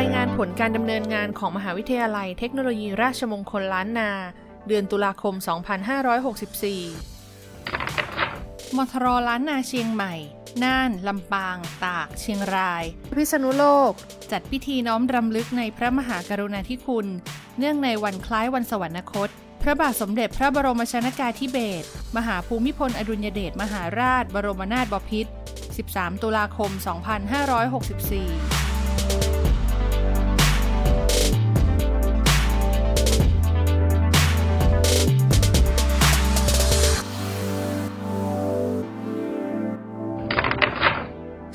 ายงานผลการดำเนินงานของมหาวิทยาลัยเทคโนโลยีราชมงคลล้านนา เดือนตุลาคม 2564 มทรล้านนาเชียงใหม่ น่าน ลำปาง ตาก เชียงราย พิษณุโลก จัดพิธีน้อมรำลึกในพระมหากรุณาธิคุณ เนื่องในวันคล้ายวันสวรรคต พระบาทสมเด็จพระบรมชนากาธิเบศร มหาภูมิพลอดุลยเดช มหาราช บรมนาถบพิตร 13 ตุลาคม 2564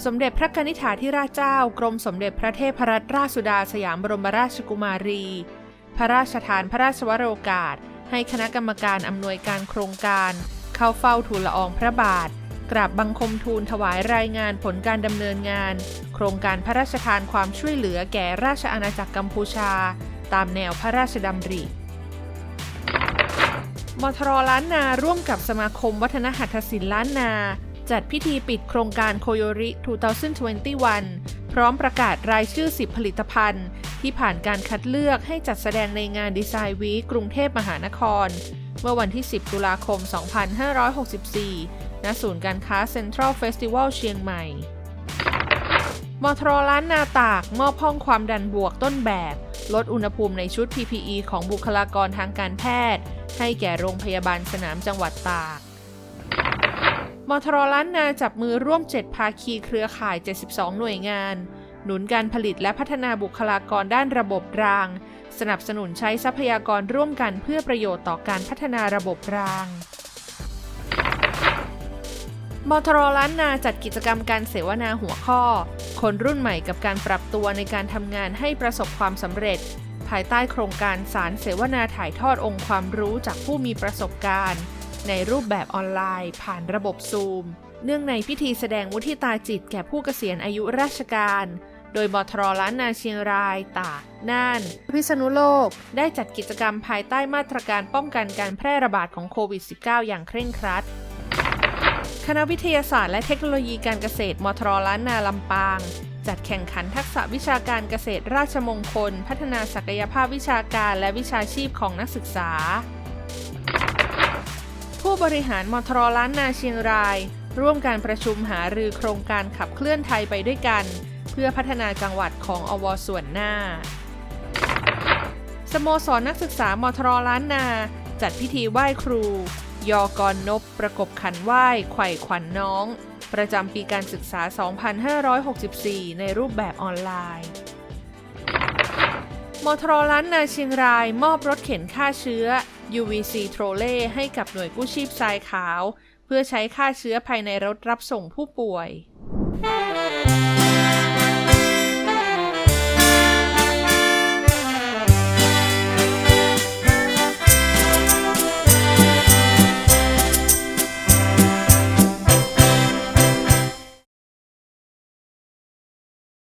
สมเด็จพระกนิษฐาธิราชเจ้ากรมสมเด็จพระเทพรัตนราชสุดาสยามบรมราชกุมารี พระราชทานพระราชวโรกาส ให้คณะกรรมการอำนวยการโครงการ เข้าเฝ้าทูลละอองพระบาท กราบบังคมทูลถวายรายงานผลการดำเนินงาน โครงการพระราชทานความช่วยเหลือแก่ราชอาณาจักรกัมพูชา ตามแนวพระราชดำริมทรล้านนาร่วมกับสมาคมวัฒนหัตถศิลป์ล้านนา จัดพิธีปิดโครงการโคโยริ 2021 พร้อมประกาศรายชื่อ 10 ผลิตภัณฑ์ ที่ผ่านการคัดเลือกให้จัดแสดงในงานดีไซน์วีกรุงเทพมหานคร เมื่อวันที่ 10 ตุลาคม 2564 ณ ศูนย์การค้าเซ็นทรัลเฟสติวัลเชียงใหม่ มทรล้านนาตาก มอบห้องความดันบวกต้นแบบ ลดอุณหภูมิในชุด PPE ของบุคลากรทางการแพทย์ ให้แก่โรงพยาบาลสนามจังหวัดตาก มทรล้านนาจับมือร่วม 7 ภาคีเครือข่าย 72 หน่วยงาน หนุนการผลิตและพัฒนาบุคลากรด้านระบบราง สนับสนุนใช้ทรัพยากรร่วมกันเพื่อประโยชน์ต่อการพัฒนาระบบรางมทรล้านนาจัดกิจกรรมการเสวนาหัวข้อ คนรุ่นใหม่กับการปรับตัวในการทำงานให้ประสบความสำเร็จ ภายใต้โครงการสารเสวนาถ่ายทอดองค์ความรู้จากผู้มีประสบการณ์ ในรูปแบบออนไลน์ ผ่านระบบซูม เนื่องในพิธีแสดงมุทิตาจิตแก่ผู้เกษียณอายุราชการ โดยมทรล้านนาเชียงราย ตาก น่าน พิษณุโลก ได้จัดกิจกรรมภายใต้มาตรการป้องกันการแพร่ระบาดของโควิด -19 อย่างเคร่งครัด คณะวิทยาศาสตร์และเทคโนโลยีการเกษตรมทรล้านนาลำปางจัดแข่งขันทักษะวิชาการเกษตรราชมงคล พัฒนาศักยภาพวิชาการและวิชาชีพของนักศึกษา ผู้บริหารมทรล้านนาเชียงราย ร่วมการประชุมหารือโครงการขับเคลื่อนไทยไปด้วยกัน เพื่อพัฒนาจังหวัดของอวส่วนหน้า สโมสรนักศึกษามทรล้านนา จัดพิธีไหว้ครู ยอกรนบประกบขันไหว้ไขว่ขวัญนน้อง ประจำปีการศึกษา 2564 ในรูปแบบออนไลน์มทรล้านนาเชียงราย มอบรถเข็นฆ่าเชื้อ UVC โทรเล่ให้กับหน่วยกู้ชีพทรายขาว เพื่อใช้ฆ่าเชื้อภายในรถรับส่งผู้ป่วย